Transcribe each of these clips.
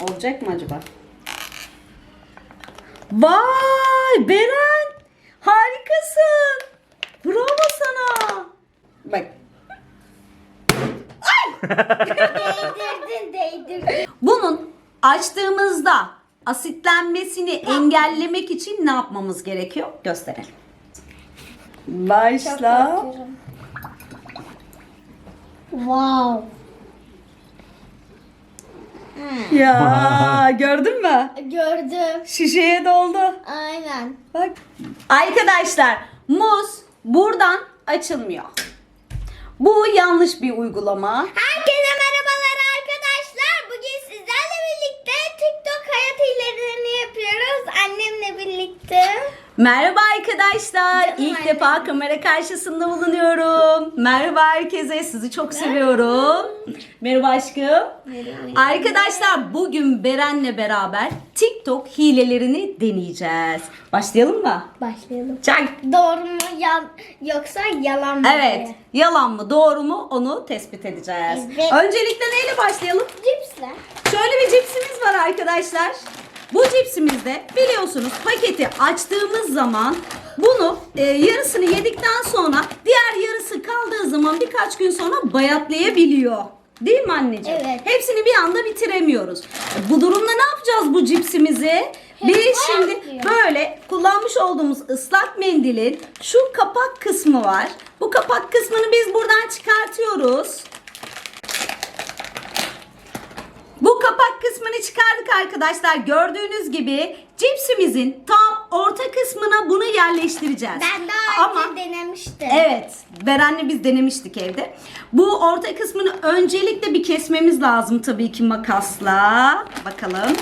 Olacak mı acaba? Vay Beren! Harikasın! Bravo sana! Bak Değdirdin değdirdin. bunun açtığımızda asitlenmesini engellemek için ne yapmamız gerekiyor? Gösterelim. Başla. Wow. Ya gördün mü? Gördüm. Şişeye doldu. Aynen. Bak. Arkadaşlar muz buradan açılmıyor. Bu yanlış bir uygulama. Herkese merhabalar arkadaşlar. Bugün sizlerle birlikte TikTok hayat hilelerini yapıyoruz. Annemle birlikte. Merhaba arkadaşlar. Canım İlk annem. defa kamera karşısında bulunuyorum. Merhaba herkese. Sizi çok seviyorum. Merhaba aşkım. Arkadaşlar bugün Beren'le beraber TikTok hilelerini deneyeceğiz. Başlayalım mı? Başlayalım. Çak. Doğru mu ya, yoksa yalan mı? Evet. Yalan mı doğru mu onu tespit edeceğiz. Evet. Öncelikle neyle başlayalım? Cipsler. Şöyle bir cipsimiz var arkadaşlar. Bu cipsimizde biliyorsunuz paketi açtığımız zaman bunu e, yarısını yedikten sonra diğer yarısı kaldığı zaman birkaç gün sonra bayatlayabiliyor. Değil mi anneciğim? Evet. Hepsini bir anda bitiremiyoruz. E, Bu durumda ne yapacağız bu cipsimizi? Biz şimdi böyle kullanmış olduğumuz ıslak mendilin şu kapak kısmı var. Bu kapak kısmını biz buradan çıkartıyoruz. Bu kapak kısmını çıkardık arkadaşlar. Gördüğünüz gibi cipsimizin tam orta kısmına bunu yerleştireceğiz. Ben daha Ama önce denemiştim. Evet, Beren'le biz denemiştik evde. Bu orta kısmını öncelikle bir kesmemiz lazım tabii ki makasla. Bakalım.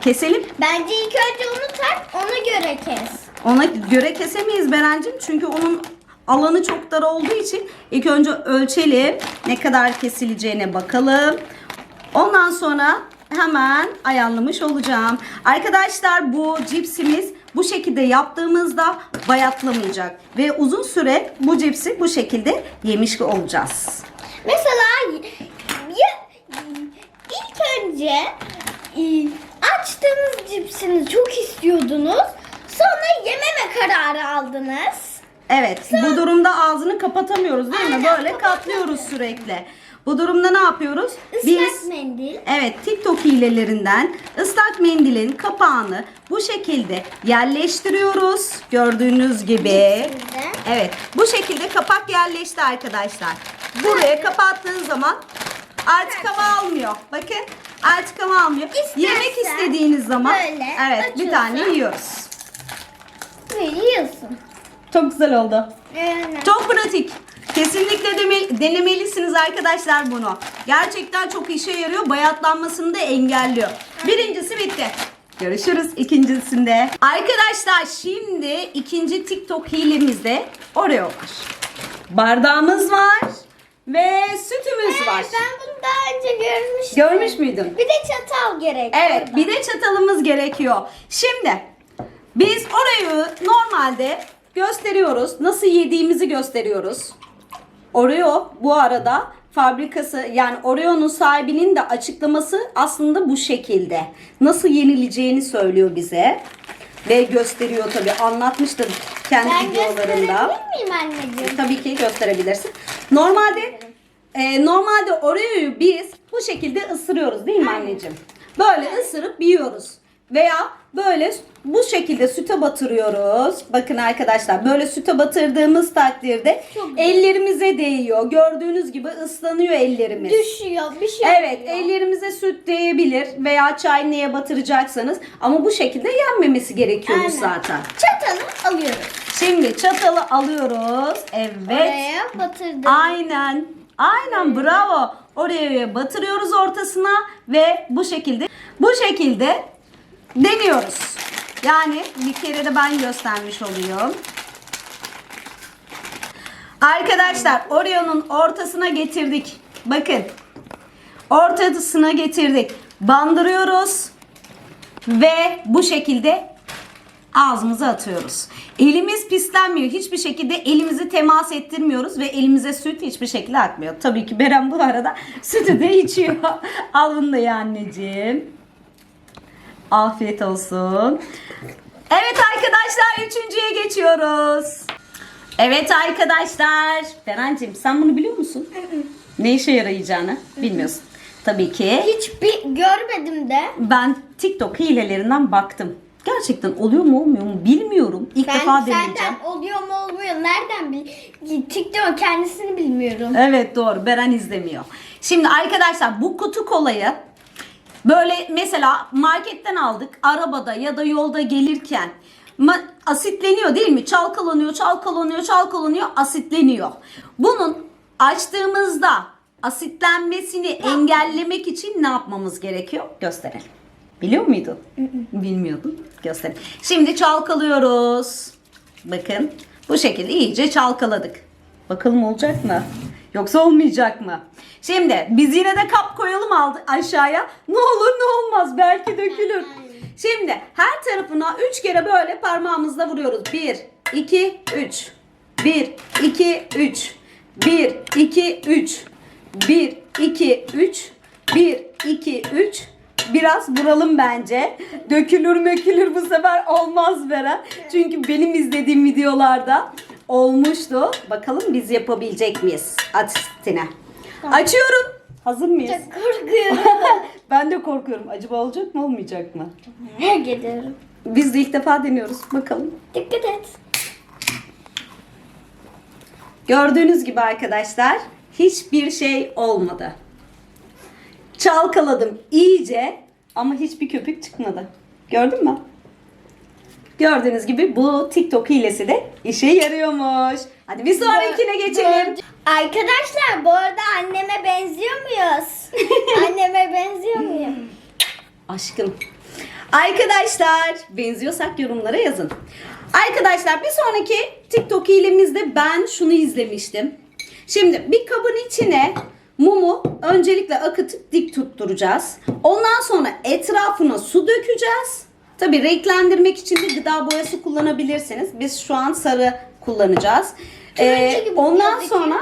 Keselim. Bence ilk önce onu tak, ona göre kes. Ona göre kesemeyiz Berencim. Çünkü onun alanı çok dar olduğu için ilk önce ölçelim. Ne kadar kesileceğine bakalım. Ondan sonra hemen ayarlamış olacağım. Arkadaşlar bu cipsimiz bu şekilde yaptığımızda bayatlamayacak. Ve uzun süre bu cipsi bu şekilde yemiş olacağız. Mesela ilk önce e, açtığınız cipsini çok istiyordunuz. Sonra yememe kararı aldınız. Evet, bu durumda ağzını kapatamıyoruz değil mi? Aynen, Böyle katlıyoruz sürekli. Bu durumda ne yapıyoruz? Islak mendil. Evet TikTok hilelerinden ıslak mendilin kapağını bu şekilde yerleştiriyoruz. Gördüğünüz gibi. Evet bu şekilde kapak yerleşti arkadaşlar. Buraya kapattığın zaman artık hava almıyor. Bakın artık hava almıyor. İstersen Yemek istediğiniz zaman böyle evet bir tane yiyoruz. Ve yiyorsun. Çok güzel oldu. Aynen. Çok pratik. Kesinlikle deme- denemelisiniz arkadaşlar bunu. Gerçekten çok işe yarıyor. Bayatlanmasını da engelliyor. Birincisi bitti. Görüşürüz ikincisinde. Arkadaşlar şimdi ikinci TikTok hilemizde Oreo var. Bardağımız var ve sütümüz var. Evet, ben bunu daha önce görmüştüm. Görmüş müydün? Bir de çatal gerek. Evet orada. bir de çatalımız gerekiyor. Şimdi biz Oreo'yu normalde gösteriyoruz. Nasıl yediğimizi gösteriyoruz. Oreo bu arada fabrikası yani Oreo'nun sahibinin de açıklaması aslında bu şekilde. Nasıl yenileceğini söylüyor bize. Ve gösteriyor tabii anlatmıştır kendi Ben videolarında. gösterebilir miyim anneciğim? Tabii ki gösterebilirsin. Normalde e, normalde Oreo'yu biz bu şekilde ısırıyoruz değil mi anneciğim? Böyle ısırıp yiyoruz. Veya böyle bu şekilde süte batırıyoruz. Bakın arkadaşlar böyle süte batırdığımız takdirde ellerimize değiyor. Gördüğünüz gibi ıslanıyor ellerimiz. Düşüyor bir şey Evet oluyor. ellerimize süt değebilir veya çay neye batıracaksanız ama bu şekilde yenmemesi gerekiyormuş Aynen. zaten. Çatalı alıyoruz. Şimdi çatalı alıyoruz. Evet. Oraya batırdım. Aynen. Aynen bravo. Oraya batırıyoruz ortasına ve bu şekilde bu şekilde deniyoruz. Yani bir kere de ben göstermiş oluyorum. Arkadaşlar Oreo'nun ortasına getirdik. Bakın. Ortasına getirdik. Bandırıyoruz. Ve bu şekilde ağzımıza atıyoruz. Elimiz pislenmiyor. Hiçbir şekilde elimizi temas ettirmiyoruz ve elimize süt hiçbir şekilde akmıyor. Tabii ki Beren bu arada sütü de içiyor. Al ye anneciğim. Afiyet olsun. Evet arkadaşlar üçüncüye geçiyoruz. Evet arkadaşlar. Berencim sen bunu biliyor musun? Ne işe yarayacağını bilmiyorsun. Tabii ki Hiç bir görmedim de. ben TikTok hilelerinden baktım. Gerçekten oluyor mu olmuyor mu bilmiyorum. İlk Ben defa deneyeceğim. senden oluyor mu olmuyor nereden bil? TikTok kendisini bilmiyorum. Evet doğru. Beren izlemiyor. Şimdi arkadaşlar bu kutu kolayı böyle mesela marketten aldık arabada ya da yolda gelirken asitleniyor değil mi? Çalkalanıyor, çalkalanıyor, çalkalanıyor, asitleniyor. Bunun açtığımızda asitlenmesini engellemek için ne yapmamız gerekiyor? Gösterelim. Biliyor muydun? Bilmiyordun. Gösterelim. Şimdi çalkalıyoruz. Bakın bu şekilde iyice çalkaladık. Bakalım olacak mı? Yoksa olmayacak mı? Şimdi biz yine de kap koyalım aşağıya. Ne olur ne olmaz belki dökülür. Şimdi her tarafına 3 kere böyle parmağımızla vuruyoruz. 1, 2, 3. 1, 2, 3. 1, 2, 3. 1, 2, 3. 1, 2, 3. Biraz vuralım bence. Dökülür mökülür bu sefer olmaz Beren. Çünkü benim izlediğim videolarda olmuştu. Bakalım biz yapabilecek miyiz asistine. Açıyorum. Hazır mıyız? Çok korkuyorum. ben de korkuyorum. Acaba olacak mı olmayacak mı? Merak ediyorum. Biz de ilk defa deniyoruz. Bakalım. Dikkat et. Gördüğünüz gibi arkadaşlar hiçbir şey olmadı. Çalkaladım iyice ama hiçbir köpük çıkmadı. Gördün mü? Gördüğünüz gibi bu TikTok hilesi de işe yarıyormuş. Hadi bir sonrakine geçelim. Arkadaşlar bu arada anneme benziyor muyuz? anneme benziyor muyum? Aşkım. Arkadaşlar benziyorsak yorumlara yazın. Arkadaşlar bir sonraki TikTok hilemizde ben şunu izlemiştim. Şimdi bir kabın içine mumu öncelikle akıtıp dik tutturacağız. Ondan sonra etrafına su dökeceğiz. Tabi renklendirmek için de gıda boyası kullanabilirsiniz. Biz şu an sarı kullanacağız. Ee, ondan sonra.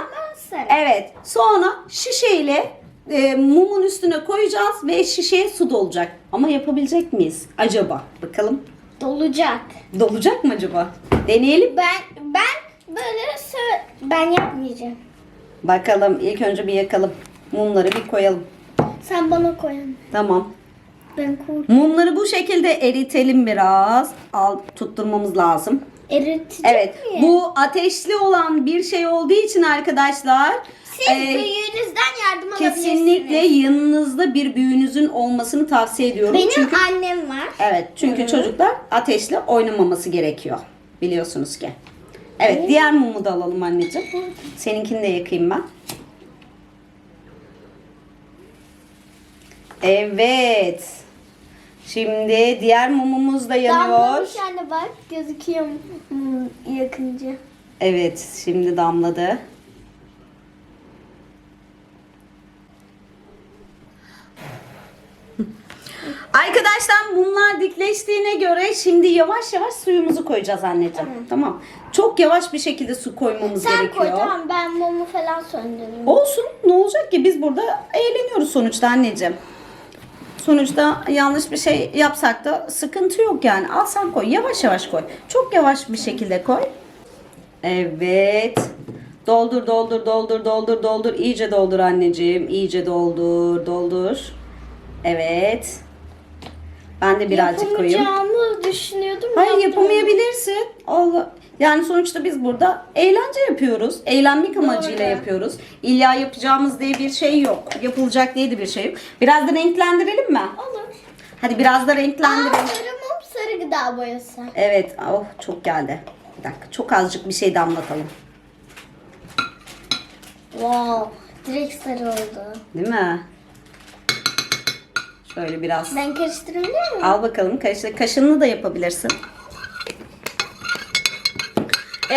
Evet. Sonra şişeyle e, mumun üstüne koyacağız ve şişeye su dolacak. Ama yapabilecek miyiz acaba? Bakalım. Dolacak. Dolacak mı acaba? Deneyelim. Ben ben böyle sö- ben yapmayacağım. Bakalım. İlk önce bir yakalım. Mumları bir koyalım. Sen bana koyun. Tamam. Ben kork. Mumları bu şekilde eritelim biraz. Al tutturmamız lazım. Eritecek Evet. miyim? Bu ateşli olan bir şey olduğu için arkadaşlar Siz e, büyüğünüzden yardım kesinlikle alabilirsiniz. yanınızda bir büyüğünüzün olmasını tavsiye ediyorum. Benim Çünkü annem var. Evet çünkü çocuklar ateşle oynamaması gerekiyor. Biliyorsunuz ki. Evet diğer mumu da alalım anneciğim. Seninkini de yakayım ben. Evet. Şimdi diğer mumumuz da yanıyor. Damlamış anne bak gözüküyor hmm, yakınca. Evet şimdi damladı. Arkadaşlar mumlar dikleştiğine göre şimdi yavaş yavaş suyumuzu koyacağız anneciğim. Tamam. Çok yavaş bir şekilde su koymamız Sen gerekiyor. koy tamam ben mumu falan söndürürüm. Olsun ne olacak ki biz burada eğleniyoruz sonuçta anneciğim. Sonuçta yanlış bir şey yapsak da sıkıntı yok yani. Al sen koy yavaş yavaş koy. Çok yavaş bir şekilde koy. Evet. Doldur doldur doldur doldur doldur. İyice doldur anneciğim. İyice doldur doldur. Evet. Ben de birazcık koyayım. Yapamayacağımı düşünüyordum. Hayır yapamayabilirsin. Allah. Yani sonuçta biz burada eğlence yapıyoruz. Eğlenmek amacıyla Doğru. yapıyoruz. İlla yapacağımız diye bir şey yok. Yapılacak diye de bir şey yok. Biraz da renklendirelim mi? Olur. Hadi biraz da Aa, renklendirelim. sarı mum sarı gıda boyası. Evet. Oh çok geldi. Bir dakika. Çok azıcık bir şey damlatalım. Wow. Direkt sarı oldu. Değil mi? Şöyle biraz. Ben karıştırabiliyor muyum? Al bakalım. Karıştır. Kaşınlı da yapabilirsin.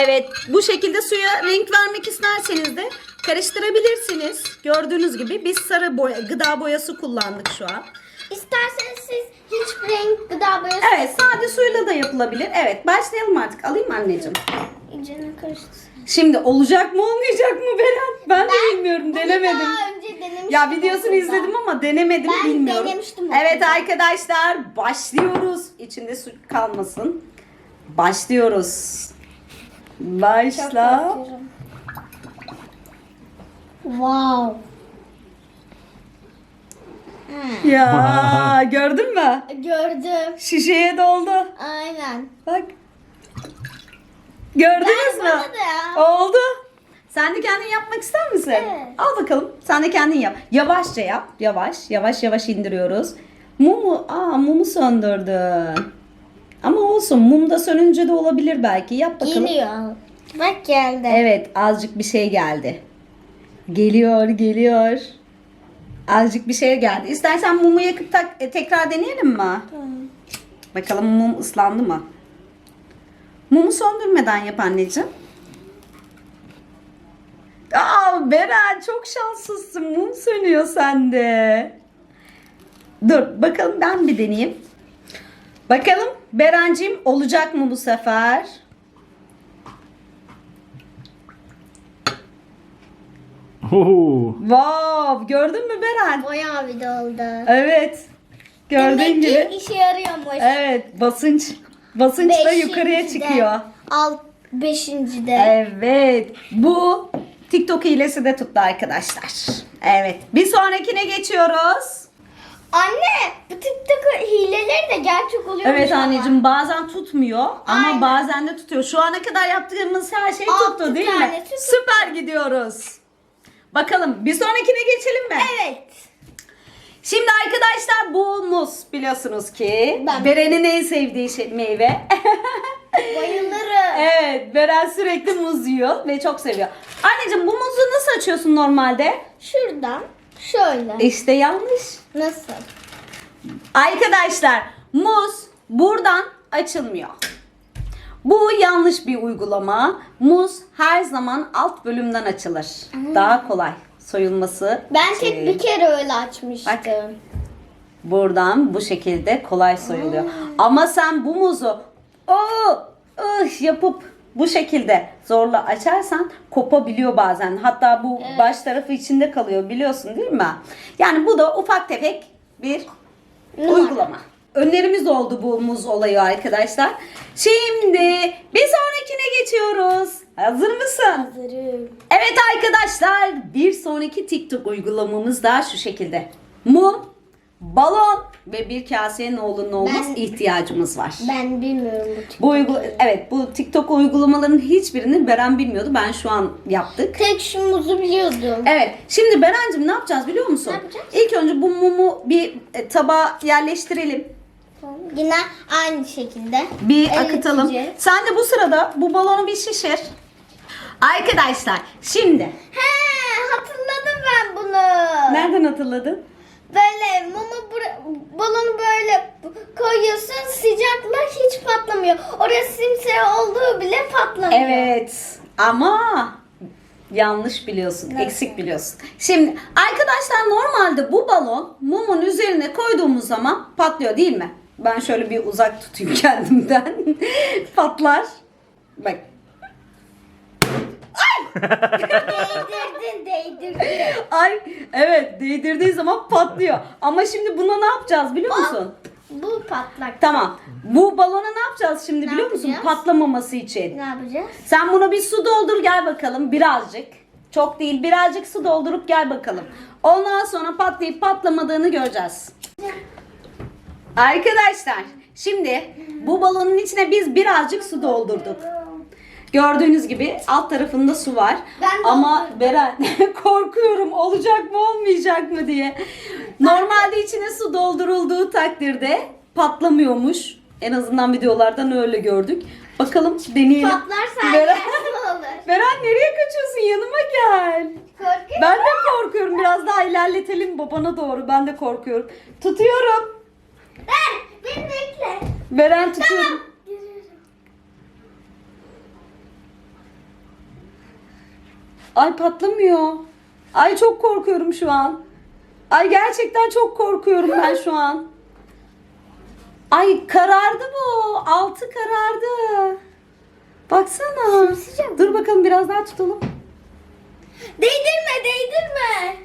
Evet. Bu şekilde suya renk vermek isterseniz de karıştırabilirsiniz. Gördüğünüz gibi biz sarı boya, gıda boyası kullandık şu an. İsterseniz siz hiç renk gıda boyası Evet sade suyla da yapılabilir. Evet başlayalım artık. Alayım mı anneciğim? İyice karıştı. Şimdi olacak mı olmayacak mı Beren? Ben, de bilmiyorum denemedim. Daha önce denemiştim. Ya videosunu okulda. izledim ama denemedim Ben bilmiyorum. denemiştim Evet okulda. arkadaşlar başlıyoruz. İçinde su kalmasın. Başlıyoruz. Başla. Wow. Ya gördün mü? Gördüm. Şişeye doldu. Aynen. Bak. Gördünüz mü? bana da ya. Oldu. Sen de kendin yapmak ister misin? Evet. Al bakalım. Sen de kendin yap. Yavaşça yap. Yavaş. Yavaş yavaş indiriyoruz. Mumu, aa mumu söndürdün. Ama olsun. Mum da sönünce de olabilir belki. Yap bakalım. Geliyor. Bak geldi. Evet azıcık bir şey geldi. Geliyor geliyor. Azıcık bir şey geldi. İstersen mumu yakıp tak- e, tekrar deneyelim mi? Tamam. Bakalım mum ıslandı mı? Mumu söndürmeden yap anneciğim. Aa Beren çok şanslısın. Mum sönüyor sende. Dur bakalım ben bir deneyeyim. Bakalım Berencim olacak mı bu sefer? Oo. Wow gördün mü Beren? Bayağı bir doldu. Evet. Gördüğün Demek ki gibi. işe yarıyormuş. Evet basınç. Basınç da yukarıya çıkıyor. Alt beşincide. Evet. Bu TikTok hilesi de tuttu arkadaşlar. Evet. Bir sonrakine geçiyoruz. Anne bu TikTok de gerçek oluyor. Evet anneciğim bazen tutmuyor ama Aynen. bazen de tutuyor. Şu ana kadar yaptığımız her şey Altı tuttu değil mi? tuttu. Süper gidiyoruz. Bakalım bir sonrakine geçelim mi? Evet. Şimdi arkadaşlar bu muz biliyorsunuz ki Ben- Beren'in en sevdiği şey, meyve. Bayılırım. evet Beren sürekli muz yiyor ve çok seviyor. Anneciğim bu muzu nasıl açıyorsun normalde? Şuradan şöyle. İşte yanlış. Nasıl? Arkadaşlar muz buradan açılmıyor. Bu yanlış bir uygulama. Muz her zaman alt bölümden açılır. Daha kolay soyulması. Ben tek bir kere öyle açmıştım. Bak. Buradan bu şekilde kolay soyuluyor. Ama sen bu muzu oh, ıh yapıp bu şekilde zorla açarsan kopabiliyor bazen. Hatta bu baş tarafı içinde kalıyor biliyorsun değil mi? Yani bu da ufak tefek bir Numara. uygulama. Önlerimiz oldu bu muz olayı arkadaşlar. Şimdi bir sonrakine geçiyoruz. Hazır mısın? Hazırım. Evet arkadaşlar bir sonraki TikTok uygulamamız da şu şekilde. Mum, balon ve bir kaseye ne olur ne olmaz Ben- ihtiyacımız var. Ben bilmiyorum bu TikTok. Bu uygula evet bu TikTok uygulamaların hiçbirini Beren bilmiyordu. Ben şu an yaptık. Tek şu muzu biliyordum. Evet. Şimdi Berencim ne yapacağız biliyor musun? Ne yapacağız? İlk önce bu mumu bir e, tabağa yerleştirelim. Yine aynı şekilde. Bir Eriteceğiz. akıtalım. Sen de bu sırada bu balonu bir şişir. Arkadaşlar şimdi He hatırladım ben bunu. nereden hatırladın? Böyle mumu balonu böyle koyuyorsun sıcakla hiç patlamıyor. Orası simsiyah olduğu bile patlamıyor. Evet ama yanlış biliyorsun, Nasıl? eksik biliyorsun. Şimdi arkadaşlar normalde bu balon mumun üzerine koyduğumuz zaman patlıyor değil mi? Ben şöyle bir uzak tutayım kendimden. Patlar. Bak. Değdirdin değdirdin. Ay evet değdirdiği zaman patlıyor. Ama şimdi buna ne yapacağız biliyor musun? Bu patlak. Tamam. Bu balona ne yapacağız şimdi Ne biliyor musun? yapacağız? Patlamaması için. Ne yapacağız? Sen buna bir su doldur gel bakalım birazcık. Çok değil birazcık su doldurup gel bakalım. Ondan sonra patlayıp patlamadığını göreceğiz. Arkadaşlar şimdi bu balonun içine biz birazcık su doldurduk. Gördüğünüz gibi alt tarafında su var. Ben Ama. Beren korkuyorum olacak mı olmayacak mı diye. Normalde içine su doldurulduğu takdirde patlamıyormuş. En azından videolardan öyle gördük. Bakalım deneyelim. Patlarsa Beren, olur? Beren nereye kaçıyorsun? Yanıma gel. Korkuyor Ben de korkuyorum. Biraz daha ilerletelim babana doğru. Ben de korkuyorum. Tutuyorum. Ver, beni bekle. Beren tutuyorum. Ay patlamıyor. Ay çok korkuyorum şu an. Ay gerçekten çok korkuyorum ben şu an. Ay karardı bu. Altı karardı. Baksana. Sıcak. Dur bakalım biraz daha tutalım. Değdirme değdirme.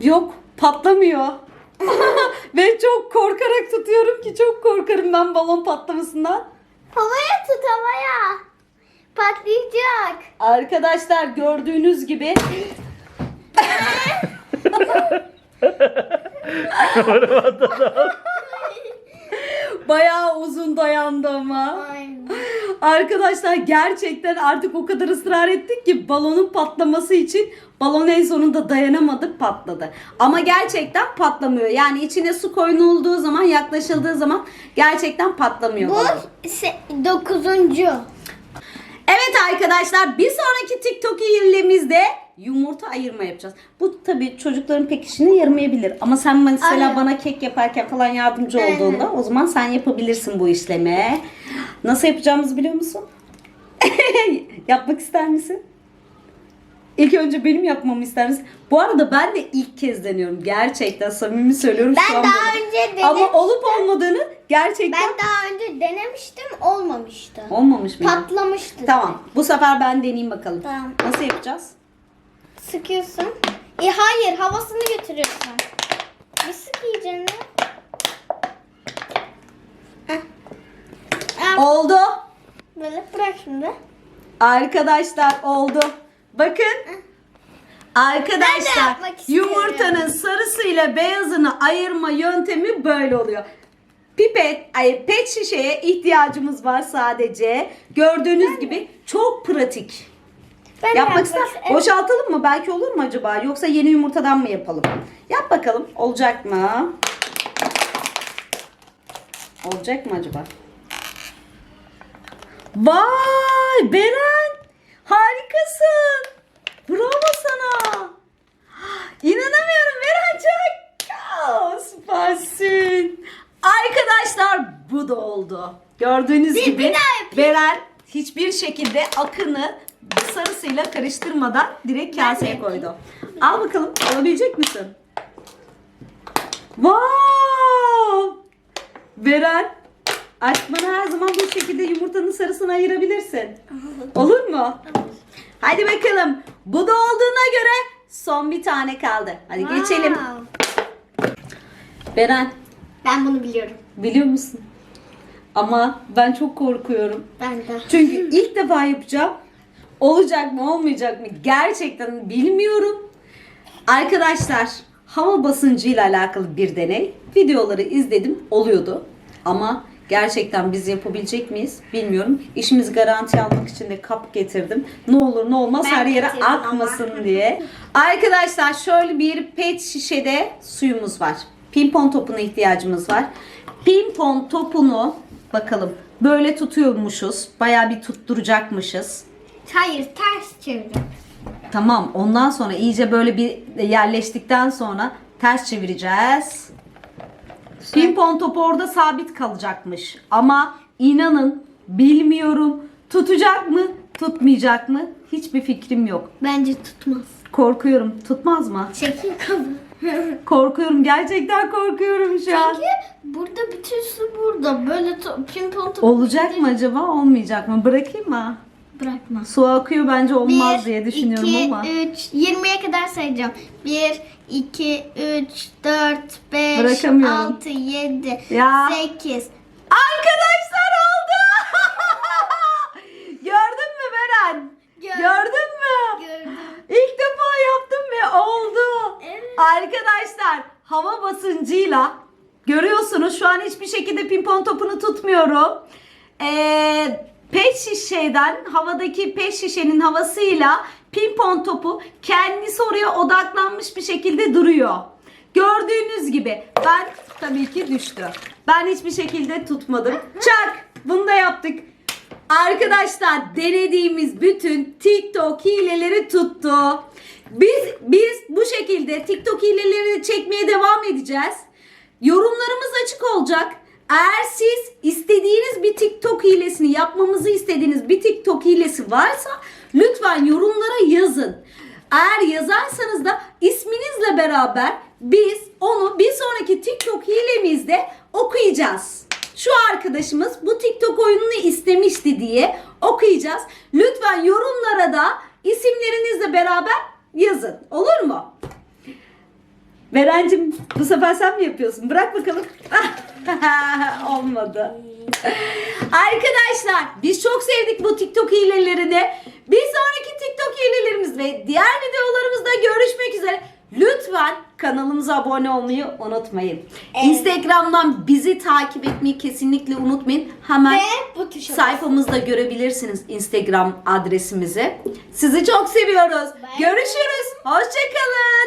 Yok patlamıyor. Ve çok korkarak tutuyorum ki çok korkarım ben balon patlamasından. Havaya tut havaya. Patlayacak. Arkadaşlar gördüğünüz gibi bayağı uzun dayandı ama. Arkadaşlar gerçekten artık o kadar ısrar ettik ki balonun patlaması için balon en sonunda dayanamadık patladı. Ama gerçekten patlamıyor. Yani içine su koyulduğu zaman yaklaşıldığı zaman gerçekten patlamıyor Bu balon. se- dokuzuncu. Evet arkadaşlar bir sonraki TikTok hilемizde yumurta ayırma yapacağız. Bu tabii çocukların pek işine yaramayabilir. Ama sen mesela Aynen. bana kek yaparken falan yardımcı Aynen. olduğunda o zaman sen yapabilirsin bu işlemi. Nasıl yapacağımızı biliyor musun? Yapmak ister misin? İlk önce benim yapmamı ister misin? Bu arada ben de ilk kez deniyorum. Gerçekten samimi söylüyorum. şu Ben an daha böyle. önce Ama denemiştim. olup olmadığını gerçekten Ben daha önce denemiştim olmamıştı. olmamış mıydı? Patlamıştı. Tamam. Bu sefer ben deneyeyim bakalım. Tamam. Nasıl yapacağız? Sıkıyorsun. E hayır havasını götürüyorsun. Bir sık iyicene. Heh. Oldu. Böyle bırak şimdi. Arkadaşlar oldu. Bakın. Ben de Arkadaşlar yapmak istiyorum. yumurtanın sarısıyla beyazını ayırma yöntemi böyle oluyor. Pipet, ay pet şişeye ihtiyacımız var sadece. Gördüğünüz gibi çok pratik. Ben de Yapmak ister. istiyorum. Boşaltalım mı? Belki olur mu acaba? Yoksa yeni yumurtadan mı yapalım? Yap bakalım. Olacak mı? Olacak mı acaba? Vay Beren! Harikasın! Bravo sana! İnanamıyorum Berencik! Aa, Süpersin! Arkadaşlar bu da oldu. Gördüğünüz Bir- gibi bir. Beren hiçbir şekilde akını sarısıyla karıştırmadan direkt Ben kaseye yapayım. koydu. Al bakalım alabilecek misin? Wow! Beren aşk bana her zaman bu şekilde yumurtanın sarısını ayırabilirsin. Olur mu? Hadi bakalım. Bu da olduğuna göre son bir tane kaldı. Hadi geçelim. Wow. Beren Ben bunu biliyorum. biliyor musun? Ama ben çok korkuyorum. Ben de. Çünkü ilk defa yapacağım. Olacak mı olmayacak mı gerçekten bilmiyorum. Arkadaşlar hava basıncıyla alakalı bir deney. Videoları izledim oluyordu. Ama gerçekten biz yapabilecek miyiz bilmiyorum. İşimizi garanti almak için de kap getirdim. Ne olur ne olmaz Ben her yere akmasın ama. diye. Arkadaşlar şöyle bir pet şişede suyumuz var. Pimpon topuna ihtiyacımız var. Pimpon topunu bakalım böyle tutuyormuşuz. Bayağı bir tutturacakmışız. Hayır ters çevirin. Tamam ondan sonra iyice böyle bir yerleştikten sonra ters çevireceğiz. Pimpon topu orada sabit kalacakmış. Ama inanın bilmiyorum tutacak mı tutmayacak mı hiçbir fikrim yok. Bence tutmaz. Korkuyorum tutmaz mı? Çekil kabı. Korkuyorum gerçekten korkuyorum şu an. Çünkü burada bütün su burada. Böyle to- pimpon topu. Olacak mı acaba olmayacak mı? Bırakayım mı? Bırakma. Su akıyor bence olmaz Bir, diye düşünüyorum iki, ama. 3, 20'ye kadar sayacağım. 1, 2, 3, 4, 5, Bırakamıyorum. 6, 7, Ya. 8. Arkadaşlar oldu. Gördün mü Beren? Gördüm. Gördün mü? Gördüm. İlk defa yaptım ve oldu. Evet. Arkadaşlar hava basıncıyla görüyorsunuz şu an hiçbir şekilde pimpon topunu tutmuyorum. Ee, pet şişeden havadaki pet şişenin havasıyla pimpon topu kendisi oraya odaklanmış bir şekilde duruyor. Gördüğünüz gibi ben tabii ki düştü. Ben hiçbir şekilde tutmadım. Çak bunu da yaptık. Arkadaşlar denediğimiz bütün TikTok hileleri tuttu. Biz biz bu şekilde TikTok hileleri çekmeye devam edeceğiz. Yorumlarımız açık olacak. Eğer siz istediğiniz bir TikTok hilesini yapmamızı istediğiniz bir TikTok hilesi varsa lütfen yorumlara yazın. Eğer yazarsanız da isminizle beraber biz onu bir sonraki TikTok hilemizde okuyacağız. Şu arkadaşımız bu TikTok oyununu istemişti diye okuyacağız. Lütfen yorumlara da isimlerinizle beraber yazın. Olur mu? Berencim bu sefer sen mi yapıyorsun? Bırak bakalım. Olmadı. Arkadaşlar biz çok sevdik bu TikTok hilelerini. Bir sonraki TikTok hilelerimiz ve diğer videolarımızda görüşmek üzere. Lütfen kanalımıza abone olmayı unutmayın. Instagram'dan bizi takip etmeyi kesinlikle unutmayın. Hemen Ve bu sayfamızda görebilirsiniz Instagram adresimizi. Sizi çok seviyoruz. Bye. Görüşürüz. Hoşçakalın.